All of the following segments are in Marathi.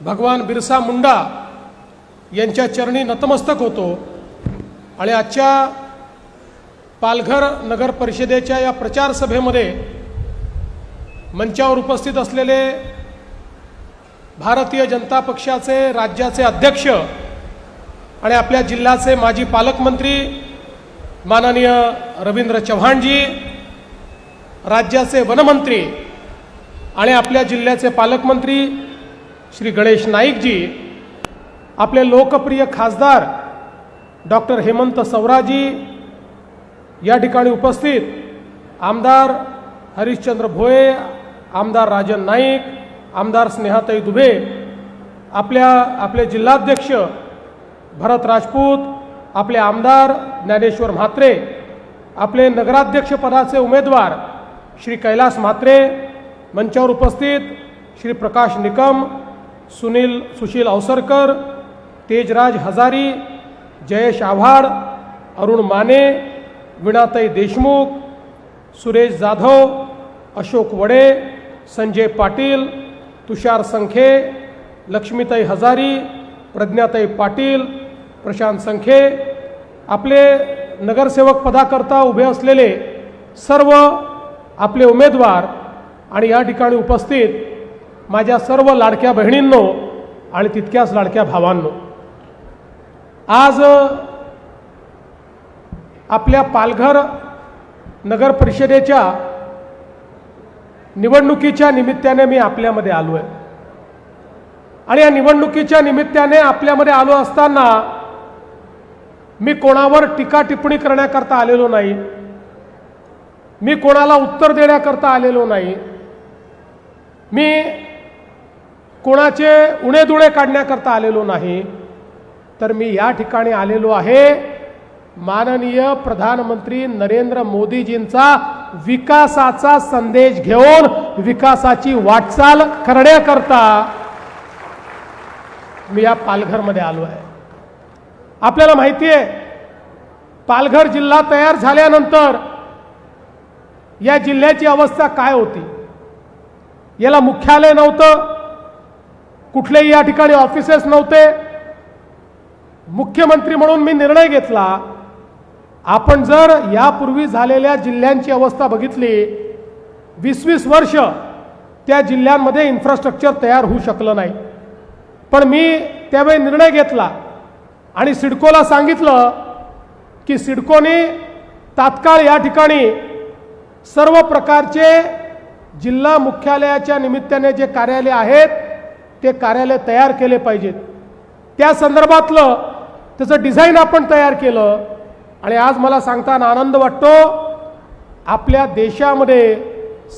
भगवान बिरसा मुंडा यांच्या चरणी नतमस्तक होतो आणि आजच्या पालघर नगर परिषदेच्या या प्रचार सभेमध्ये मंचावर उपस्थित असलेले भारतीय जनता पक्षाचे राज्याचे अध्यक्ष आणि आपल्या जिल्ह्याचे माजी पालकमंत्री माननीय रवींद्र चव्हाणजी राज्याचे वनमंत्री आणि आपल्या जिल्ह्याचे पालकमंत्री श्री गणेश नाईकजी आपले लोकप्रिय खासदार डॉक्टर हेमंत सवराजी या ठिकाणी उपस्थित आमदार हरिश्चंद्र भोये आमदार राजन नाईक आमदार स्नेहाताई दुबे आपल्या आपले जिल्हाध्यक्ष भरत राजपूत आपले आमदार ज्ञानेश्वर म्हात्रे आपले नगराध्यक्षपदाचे उमेदवार श्री कैलास म्हात्रे मंचावर उपस्थित श्री प्रकाश निकम सुनील सुशील अवसरकर तेजराज हजारी जयेश आव्हाड अरुण माने विणाताई देशमुख सुरेश जाधव अशोक वडे संजय पाटील तुषार संखे लक्ष्मीताई हजारी प्रज्ञाताई पाटील प्रशांत संखे आपले नगरसेवक पदाकरता उभे असलेले सर्व आपले उमेदवार आणि या ठिकाणी उपस्थित माझ्या सर्व लाडक्या बहिणींनो आणि तितक्याच लाडक्या भावांनो आज आपल्या पालघर नगर परिषदेच्या निवडणुकीच्या निमित्ताने मी आपल्यामध्ये आलो आहे आणि या निवडणुकीच्या निमित्ताने आपल्यामध्ये आलो असताना मी कोणावर टीका टिप्पणी करण्याकरता आलेलो नाही. मी कोणाला उत्तर देण्याकरता आलेलो नाही. मी कोणाचे उणेदुणे काढण्याकरता आलेलो नाही तर मी या ठिकाणी आलेलो आहे. माननीय प्रधानमंत्री नरेंद्र मोदीजींचा विकासाचा संदेश घेऊन विकासाची वाटचाल करण्याकरता मी या पालघरमध्ये आलो आहे. आपल्याला माहिती आहे पालघर जिल्हा तयार झाल्यानंतर या जिल्ह्याची अवस्था काय होती? याला मुख्यालय नव्हतं कुठलेही या ठिकाणी ऑफिसेस नव्हते. मुख्यमंत्री म्हणून मी निर्णय घेतला. आपण जर यापूर्वी झालेल्या जिल्ह्यांची अवस्था बघितली वीस वीस वर्ष त्या जिल्ह्यांमध्ये इन्फ्रास्ट्रक्चर तयार होऊ शकलं नाही. पण मी त्यावेळी निर्णय घेतला आणि सिडकोला सांगितलं की सिडकोने तात्काळ या ठिकाणी सर्व प्रकारचे जिल्हा मुख्यालयाच्या निमित्ताने जे कार्यालय आहेत ते कार्यालय तयार केले पाहिजेत. त्या संदर्भातलं त्याचं डिझाईन आपण तयार केलं. आणि आज मला सांगताना आनंद वाटतो आपल्या देशामध्ये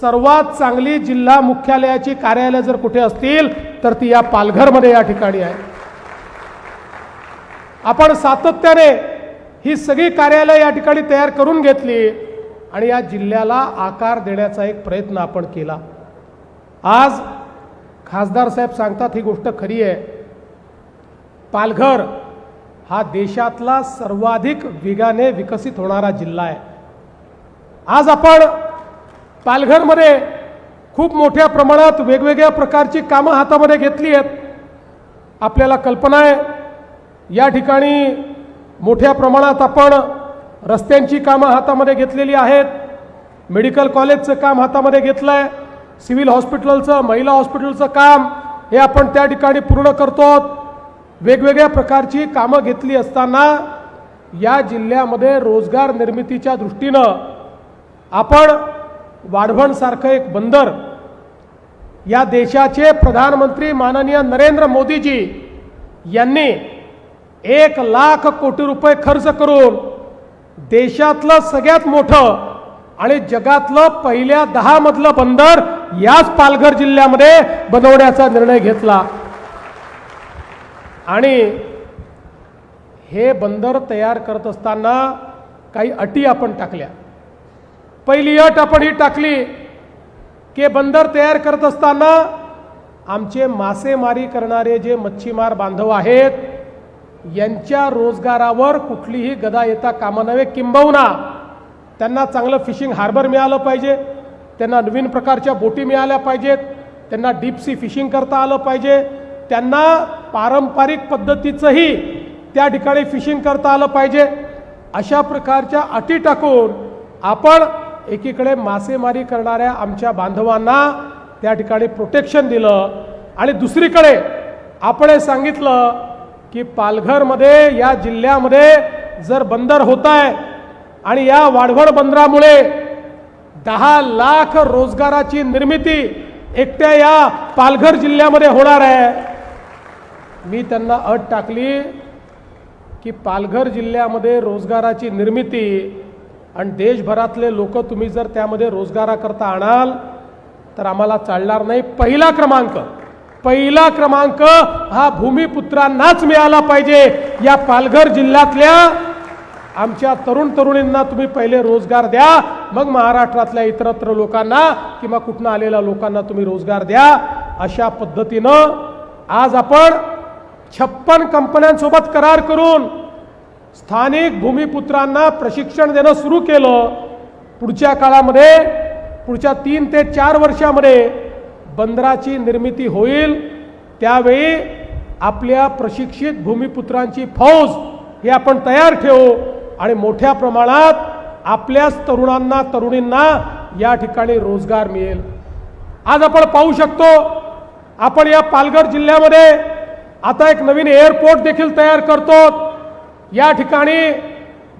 सर्वात चांगली जिल्हा मुख्यालयाची कार्यालय जर कुठे असतील तर ती या पालघरमध्ये या ठिकाणी आहे. आपण सातत्याने ही सगळी कार्यालय या ठिकाणी तयार करून घेतली आणि या जिल्ह्याला आकार देण्याचा एक प्रयत्न आपण केला. आज खासदार साहेब सांगतात ही गोष्ट खरी आहे. पालघर हा देशातला सर्वाधिक वेगाने विकसित होणारा जिल्हा आहे. आज आपण पालघरमध्ये खूप मोठ्या प्रमाणात वेगवेगळ्या प्रकारची कामं हातामध्ये घेतली आहेत. आपल्याला कल्पना आहे या ठिकाणी मोठ्या प्रमाणात आपण रस्त्यांची कामं हातामध्ये घेतलेली आहेत. मेडिकल कॉलेजचं काम हातामध्ये घेतलं आहे सिव्हिल हॉस्पिटलचं महिला हॉस्पिटलचं काम हे आपण त्या ठिकाणी पूर्ण करतो. वेगवेगळ्या प्रकारची कामं घेतली असताना या जिल्ह्यामध्ये रोजगार निर्मितीच्या दृष्टीनं आपण वाढवणसारखं एक बंदर या देशाचे प्रधानमंत्री माननीय नरेंद्र मोदीजी यांनी एक लाख कोटी रुपये खर्च करून देशातलं सगळ्यात मोठं आणि जगातलं पहिल्या दहा मधलं बंदर याच पालघर जिल्ह्यामध्ये बनवण्याचा निर्णय घेतला. आणि हे बंदर तयार करत असताना काही अटी आपण टाकल्या. पहिली अट आपण ही टाकली की बंदर तयार करत असताना आमचे मासेमारी करणारे जे मच्छीमार बांधव आहेत यांच्या रोजगारावर कुठलीही गदा येता कामा नये किंबहुना त्यांना चांगलं फिशिंग हार्बर मिळालं पाहिजे. त्यांना नवीन प्रकारच्या बोटी मिळाल्या पाहिजेत. त्यांना डीप सी फिशिंग करता आलं पाहिजे. त्यांना पारंपरिक पद्धतीचंही त्या ठिकाणी फिशिंग करता आलं पाहिजे. अशा प्रकारच्या अटी टाकून आपण एकीकडे मासेमारी करणाऱ्या आमच्या बांधवांना त्या ठिकाणी प्रोटेक्शन दिलं. आणि दुसरीकडे आपण हे सांगितलं की पालघरमध्ये या जिल्ह्यामध्ये जर बंदर होत आहे आणि या वाढवड बंदरामुळे दहा लाख रोजगाराची निर्मिती एकट्या या पालघर जिल्ह्यामध्ये होणार आहे. मी त्यांना अट टाकली की पालघर जिल्ह्यामध्ये रोजगाराची निर्मिती आणि देशभरातले लोक तुम्ही जर त्यामध्ये रोजगाराकरता आणाल तर आम्हाला चालणार नाही. पहिला क्रमांक पहिला क्रमांक हा भूमिपुत्रांनाच मिळाला पाहिजे. या पालघर जिल्ह्यातल्या आमच्या तरुण तरुणींना तुम्ही पहिले रोजगार द्या मग महाराष्ट्रातल्या इतरत्र लोकांना किंवा कुठनं आलेल्या लोकांना तुम्ही रोजगार द्या. अशा पद्धतीनं आज आपण छप्पन कंपन्यांसोबत करार करून स्थानिक भूमिपुत्रांना प्रशिक्षण देणं सुरू केलं. पुढच्या काळामध्ये पुढच्या तीन ते चार वर्षामध्ये बंदराची निर्मिती होईल. त्यावेळी आपल्या प्रशिक्षित भूमिपुत्रांची फौज हे आपण तयार ठेवू. आणि मोठ्या प्रमाणात आपल्याच तरुणांना तरुणींना या ठिकाणी रोजगार मिळेल. आज आपण पाहू शकतो आपण या पालघर जिल्ह्यामध्ये आता एक नवीन एअरपोर्ट देखील तयार करतो. या ठिकाणी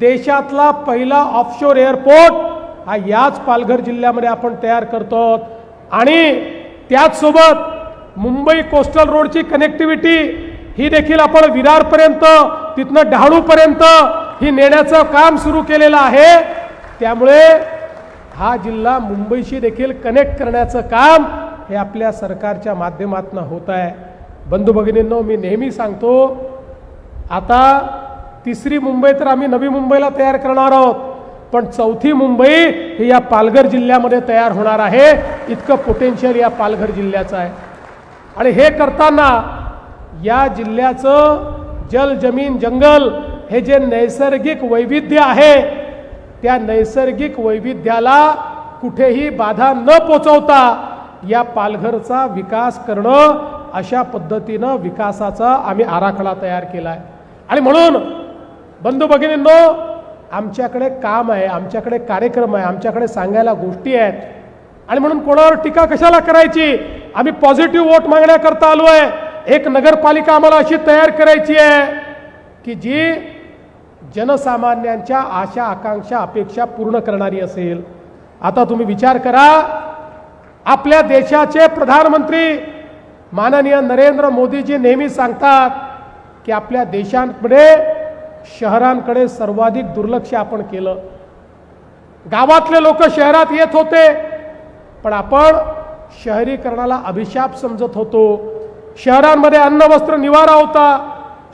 देशातला पहिला ऑफशोर एअरपोर्ट हा याच पालघर जिल्ह्यामध्ये आपण तयार करतो. आणि त्याचसोबत मुंबई कोस्टल रोडची कनेक्टिव्हिटी ही देखील आपण विरारपर्यंत तिथनं डहाणूपर्यंत ही नेण्याचं काम सुरू केलेलं आहे. त्यामुळे हा जिल्हा मुंबईशी देखील कनेक्ट करण्याचं काम हे आपल्या सरकारच्या माध्यमातून होत आहे. बंधू भगिनींनो मी नेहमी सांगतो आता तिसरी मुंबई तर आम्ही नवी मुंबईला तयार करणार आहोत पण चौथी मुंबई ही या पालघर जिल्ह्यामध्ये तयार होणार आहे. इतकं पोटेन्शियल या पालघर जिल्ह्याचं आहे. आणि हे करताना या जिल्ह्याचं जल जमीन जंगल हे जे नैसर्गिक वैविध्य आहे त्या नैसर्गिक वैविध्याला कुठेही बाधा न पोचवता या पालघरचा विकास करणं अशा पद्धतीनं विकासाचा आम्ही आराखडा तयार केला आहे आणि म्हणून बंधू भगिनींनो आमच्याकडे काम आहे आमच्याकडे कार्यक्रम आहे आमच्याकडे सांगायला गोष्टी आहेत. आणि म्हणून कोणावर टीका कशाला करायची? आम्ही पॉझिटिव्ह वोट मागण्याकरता आलो आहे एक नगरपालिका आम्हाला अशी तयार करायची आहे की जी जनसामान्यांच्या आशा आकांक्षा अपेक्षा पूर्ण करणारी असेल. आता तुम्ही विचार करा आपल्या देशाचे प्रधानमंत्री माननीय नरेंद्र मोदीजी नेहमी सांगतात की आपल्या देशांकडे शहरांकडे सर्वाधिक दुर्लक्ष आपण केलं. गावातले लोक शहरात येत होते पण आपण शहरीकरणाला अभिशाप समजत होतो. शहरांमध्ये अन्न वस्त्र निवारा होता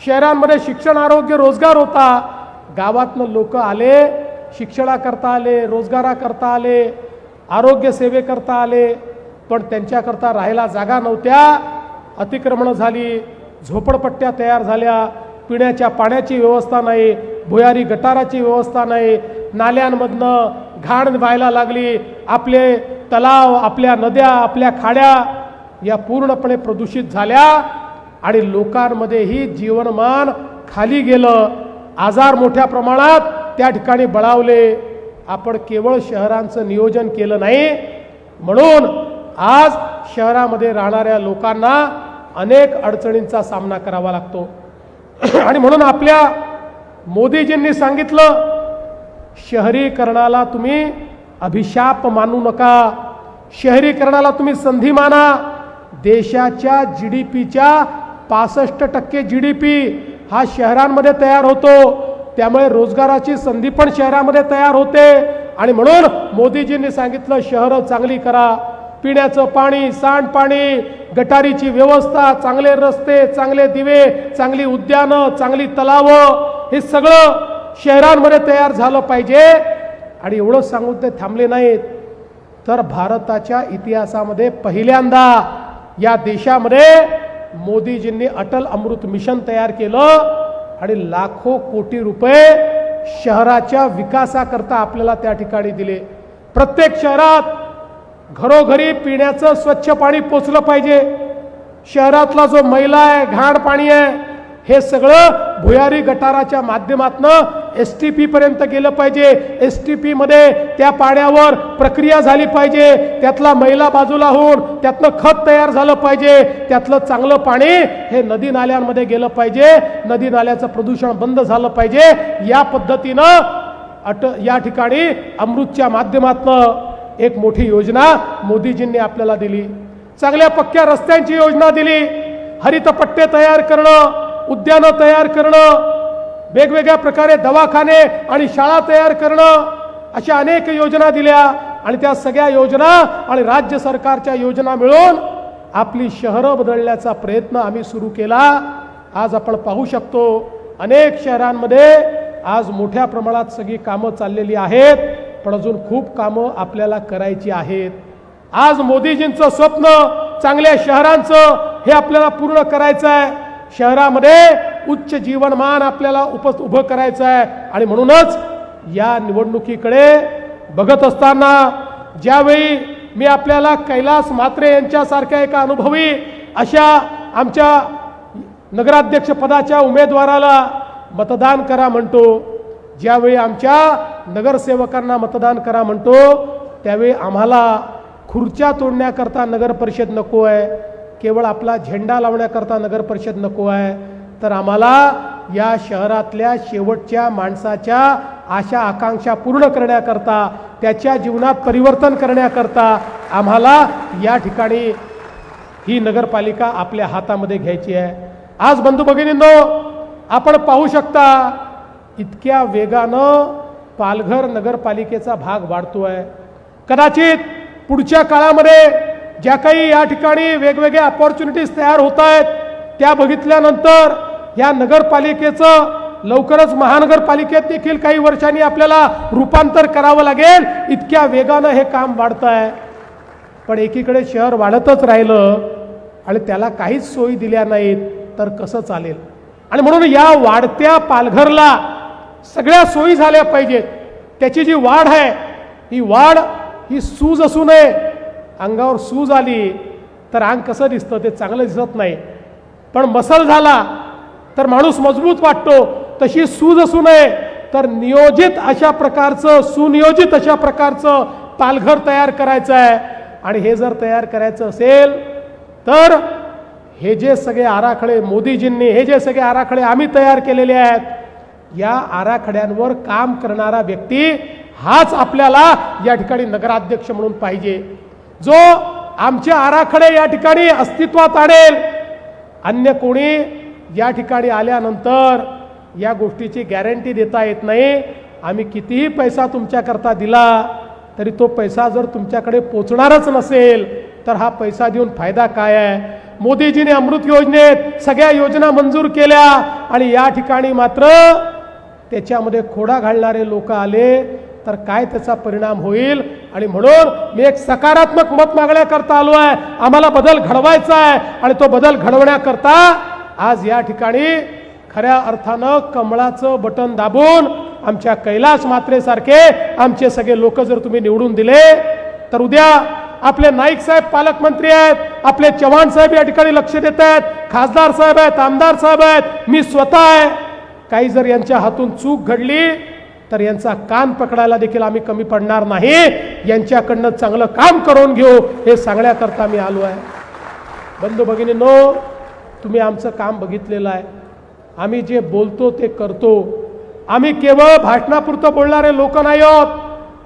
शहरांमध्ये शिक्षण आरोग्य रोजगार होता. गावातनं लोक आले शिक्षणाकरता आले रोजगाराकरता आले आरोग्य सेवेकरता आले पण त्यांच्याकरता राहायला जागा नव्हत्या. अतिक्रमणं झाली झोपडपट्ट्या तयार झाल्या पिण्याच्या पाण्याची व्यवस्था नाही भुयारी गटाराची व्यवस्था नाही नाल्यांमधनं घाण व्हायला लागली आपले तलाव आपल्या नद्या आपल्या खाड्या या पूर्णपणे प्रदूषित झाल्या आणि लोकांमध्येही जीवनमान खाली गेलं. आजार मोठ्या प्रमाणात त्या ठिकाणी बळावले. आपण केवळ शहरांचं नियोजन केलं नाही म्हणून आज शहरामध्ये राहणाऱ्या लोकांना अनेक अडचणींचा सामना करावा लागतो. आणि म्हणून आपल्या मोदीजींनी सांगितलं शहरीकरणाला तुम्ही अभिशाप मानू नका शहरीकरणाला तुम्ही संधी माना. देशाच्या जी डी पीच्या पासष्ट टक्के जी डी पी हा शहरांमध्ये तयार होतो. त्यामुळे रोजगाराची संधी पण शहरामध्ये तयार होते. आणि म्हणून मोदीजींनी सांगितलं शहरं चांगली करा. पिण्याचं पाणी सांडपाणी गटारीची व्यवस्था चांगले रस्ते चांगले दिवे चांगली उद्यानं चांगली तलावं हे सगळं शहरांमध्ये तयार झालं पाहिजे. आणि एवढं सांगून ते थांबले नाहीत. तर भारताच्या इतिहासामध्ये पहिल्यांदा या देशामध्ये मोदीजींनी अटल अमृत मिशन तयार केलं आणि लाखो कोटी रुपये शहराच्या विकासाकरता आपल्याला त्या ठिकाणी दिले. प्रत्येक शहरात घरोघरी पिण्याचं स्वच्छ पाणी पोचलं पाहिजे. शहरातला जो मैला आहे घाण पाणी आहे हे सगळं भुयारी गटाराच्या माध्यमातनं एस टी पीपर्यंत गेलं पाहिजे. एस टी पीमध्ये त्या पाण्यावर प्रक्रिया झाली पाहिजे. त्यातला मैला बाजूला होऊन त्यातनं खत तयार झालं पाहिजे. त्यातलं चांगलं पाणी हे नदी नाल्यांमध्ये गेलं पाहिजे. नदी नाल्याचं प्रदूषण बंद झालं पाहिजे. या पद्धतीनं अट या ठिकाणी अमृतच्या माध्यमातनं एक मोठी योजना मोदीजींनी आपल्याला दिली. चांगल्या पक्क्या रस्त्यांची योजना दिली. हरितपट्टे तयार करणं उद्यानं तयार करणं वेगवेगळ्या प्रकारे दवाखाने आणि शाळा तयार करणं अशा अनेक योजना दिल्या आणि त्या सगळ्या योजना आणि राज्य सरकारच्या योजना मिळून आपली शहरं बदलण्याचा प्रयत्न आम्ही सुरू केला. आज आपण पाहू शकतो अनेक शहरांमध्ये आज मोठ्या प्रमाणात सगळी कामं चाललेली आहेत पण अजून खूप कामं आपल्याला करायची आहेत. आज मोदीजींचं स्वप्न चांगल्या शहरांचं हे आपल्याला पूर्ण करायचं आहे शहरामध्ये उच्च जीवनमान आपल्याला उप उभं करायचं आहे. आणि म्हणूनच या निवडणुकीकडे बघत असताना ज्यावेळी मी आपल्याला कैलास म्हात्रे यांच्यासारख्या एका अनुभवी अशा आमच्या नगराध्यक्ष पदाच्या उमेदवाराला मतदान करा म्हणतो ज्यावेळी आमच्या नगरसेवकांना मतदान करा म्हणतो त्यावेळी आम्हाला खुर्च्या तोडण्याकरता नगर परिषद नको आहे. केवळ आपला झेंडा लावण्याकरता नगर परिषद नको आहे तर आम्हाला या शहरातल्या शेवटच्या माणसाच्या आशा आकांक्षा पूर्ण करण्याकरता त्याच्या जीवनात परिवर्तन करण्याकरता आम्हाला या ठिकाणी ही नगरपालिका आपल्या हातामध्ये घ्यायची आहे. आज बंधू भगिनींनो आपण पाहू शकता इतक्या वेगानं पालघर नगरपालिकेचा भाग वाढतो आहे कदाचित पुढच्या काळामध्ये ज्या काही या ठिकाणी वेगवेगळ्या अपॉर्च्युनिटीज तयार होत आहेत त्या बघितल्यानंतर या नगरपालिकेचं लवकरच महानगरपालिकेत देखील काही वर्षांनी आपल्याला रूपांतर करावं लागेल इतक्या वेगानं हे काम वाढतं आहे पण एकीकडे शहर वाढतच राहिलं आणि त्याला काहीच सोयी दिल्या नाहीत तर कसं चालेल? आणि म्हणून या वाढत्या पालघरला सगळ्या सोयी झाल्या पाहिजेत. त्याची जी वाढ आहे ही वाढ ही सूज असू नये अंगावर सूज आली तर अंग कसं दिसतं ते चांगलं दिसत नाही. पण मसल झाला तर माणूस मजबूत वाटतो. तशी सूज असू नये तर नियोजित अशा प्रकारचं सुनियोजित अशा प्रकारचं पालघर तयार करायचं आहे. आणि हे जर तयार करायचं असेल तर हे जे सगळे आराखडे मोदीजींनी हे जे सगळे आराखडे आम्ही तयार केलेले आहेत या आराखड्यांवर काम करणारा व्यक्ती हाच आपल्याला या ठिकाणी नगराध्यक्ष म्हणून पाहिजे. जो आमचे आराखडे या ठिकाणी अस्तित्वात आणेल. अन्य कोणी या ठिकाणी आल्यानंतर या गोष्टीची गॅरंटी देता येत नाही. आम्ही कितीही पैसा तुमच्याकरता दिला तरी तो पैसा जर तुमच्याकडे पोचणारच नसेल तर हा पैसा देऊन फायदा काय आहे? मोदीजीने अमृत योजनेत सगळ्या योजना मंजूर केल्या आणि या ठिकाणी मात्र त्याच्यामध्ये खोडा घालणारे लोक आले तर काय त्याचा परिणाम होईल? आणि म्हणून मी एक सकारात्मक मत मागण्याकरता आलो आहे. आम्हाला बदल घडवायचा आहे आणि तो बदल घडवण्याकरता आज या ठिकाणी खऱ्या अर्थानं कमळाचं बटन दाबून आमच्या कैलास मात्रेसारखे आमचे सगळे लोक जर तुम्ही निवडून दिले तर उद्या आपले नाईक साहेब पालकमंत्री आहेत आपले चव्हाण साहेब या ठिकाणी लक्ष देत आहेत खासदार साहेब आहेत आमदार साहेब आहेत मी स्वतः आहे. काही जर यांच्या हातून चूक घडली तर यांचा कान पकडायला देखील आम्ही कमी पडणार नाही. यांच्याकडनं चांगलं काम करून घेऊ हे सांगण्याकरता मी आलो आहे. बंधू भगिनींनो तुम्ही आमचं काम बघितलेलं आहे. आम्ही जे बोलतो ते करतो. आम्ही केवळ भाषणापुरतं बोलणारे लोक नाही आहोत.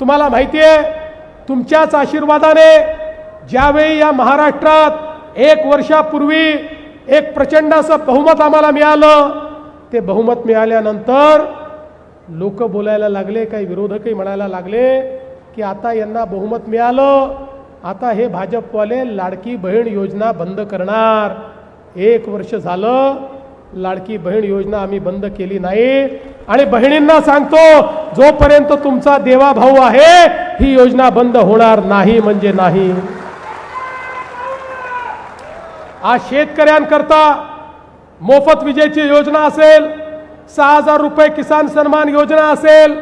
तुम्हाला माहिती आहे तुमच्याच आशीर्वादाने ज्यावेळी या महाराष्ट्रात एक वर्षापूर्वी एक प्रचंड असं बहुमत आम्हाला मिळालं ते बहुमत मिळाल्यानंतर लोक बोलायला लागले काही विरोधकही म्हणायला लागले की आता यांना बहुमत मिळालं. आता हे भाजपवाले लाडकी बहीण योजना बंद करणार. एक वर्ष झालं लाडकी बहीण योजना आम्ही बंद केली नाही. आणि बहिणींना सांगतो जोपर्यंत तुमचा देवा भाऊ आहे ही योजना बंद होणार नाही म्हणजे नाही. आज शेतकऱ्यांकरता मोफत विजेची योजना असेल सहा हजार रुपये किसान सन्मान योजना असेल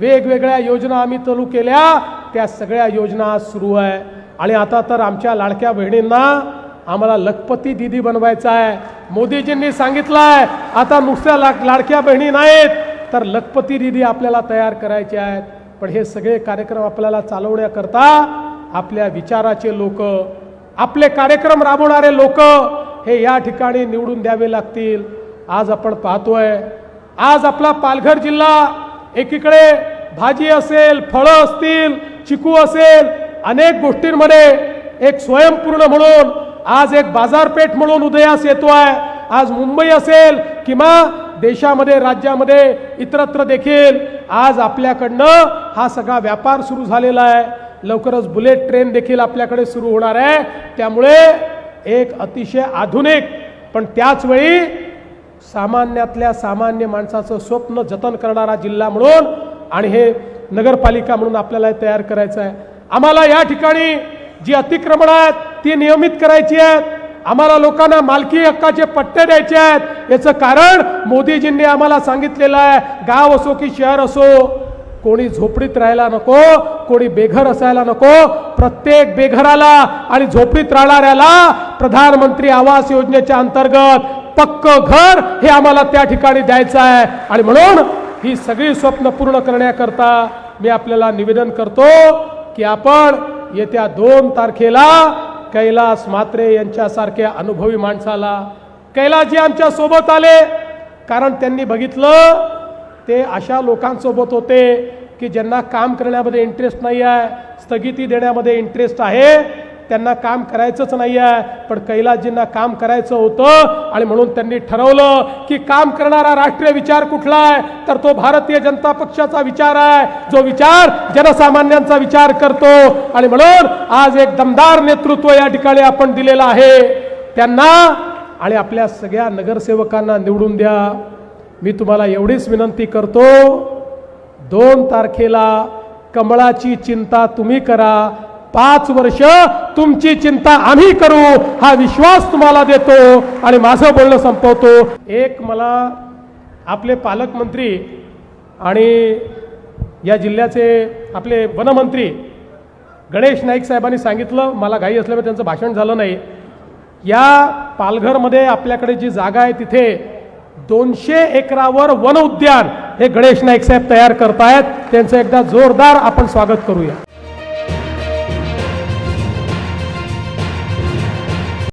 वेगवेगळ्या योजना आम्ही चालू केल्या त्या सगळ्या योजना आज सुरू आहे. आणि आता तर आमच्या लाडक्या बहिणींना आम्हाला लखपती दिदी बनवायचं आहे. मोदीजींनी सांगितलं आहे आता नुसत्या लाड लाडक्या बहिणी नाहीत तर लखपती दिदी आपल्याला तयार करायचे आहेत. पण हे सगळे कार्यक्रम आपल्याला चालवण्याकरता आपल्या विचाराचे लोक आपले कार्यक्रम राबवणारे लोक हे या ठिकाणी निवडून द्यावे लागतील. आज आपण पाहतोय आज आपला पालघर जिल्हा एकीकडे भाजी असेल फळं असतील चिकू असेल अनेक गोष्टींमध्ये एक स्वयंपूर्ण म्हणून आज एक बाजारपेठ म्हणून उदयास येतो आहे आज मुंबई असेल किंवा देशामध्ये राज्यामध्ये इतरत्र देखील आज आपल्याकडनं हा सगळा व्यापार सुरू झालेला आहे. लवकरच बुलेट ट्रेन देखील आपल्याकडे सुरू होणार आहे. त्यामुळे एक अतिशय आधुनिक पण त्याचवेळी सामान्यातल्या सामान्य माणसाचं स्वप्न जतन करणारा जिल्हा म्हणून आणि हे नगरपालिका म्हणून आपल्याला तयार करायचं आहे. आम्हाला या ठिकाणी जी अतिक्रमण आहेत ती नियमित करायची आहेत. आम्हाला लोकांना मालकी हक्काचे पट्टे द्यायचे आहेत. याचं कारण मोदीजींनी आम्हाला सांगितलेलं आहे गाव असो की शहर असो कोणी झोपडीत राहायला नको कोणी बेघर असायला नको प्रत्येक बेघराला आणि झोपडीत राहणाऱ्याला प्रधानमंत्री आवास योजनेच्या अंतर्गत पक्क घर हे आम्हाला त्या ठिकाणी द्यायचं आहे. आणि म्हणून ही सगळी स्वप्न पूर्ण करण्याकरता मी आपल्याला निवेदन करतो की आपण येत्या दोन तारखेला कैलास म्हात्रे यांच्यासारख्या अनुभवी माणसाला कैलासजी आमच्यासोबत आले. कारण त्यांनी बघितलं ते अशा लोकांसोबत होते की ज्यांना काम करण्यामध्ये इंटरेस्ट नाही आहे स्थगिती देण्यामध्ये इंटरेस्ट आहे. त्यांना काम करायचंच नाही आहे पण कैलासजींना काम करायचं होतं आणि म्हणून त्यांनी ठरवलं की काम करणारा राष्ट्रीय विचार कुठला आहे? तर तो भारतीय जनता पक्षाचा विचार आहे. जो विचार जनसामान्यांचा विचार करतो. आणि म्हणून आज एक दमदार नेतृत्व या ठिकाणी आपण दिलेलं आहे. त्यांना आणि आपल्या सगळ्या नगरसेवकांना निवडून द्या. मी तुम्हाला एवढीच विनंती करतो दोन तारखेला कमळाची चिंता तुम्ही करा पाच वर्ष तुमची चिंता आम्ही करू हा विश्वास तुम्हाला देतो आणि माझं बोलणं संपवतो. एक मला आपले पालकमंत्री आणि या जिल्ह्याचे आपले वनमंत्री गणेश नाईक साहेबांनी सांगितलं मला घाई असल्यामुळे त्यांचं भाषण झालं नाही. या पालघरमध्ये आपल्याकडे जी जागा आहे तिथे दोनशे एकरावर वन उद्यान हे गणेश नाईक साहेब तयार करतायत. त्यांचं एकदा जोरदार आपण स्वागत करूया.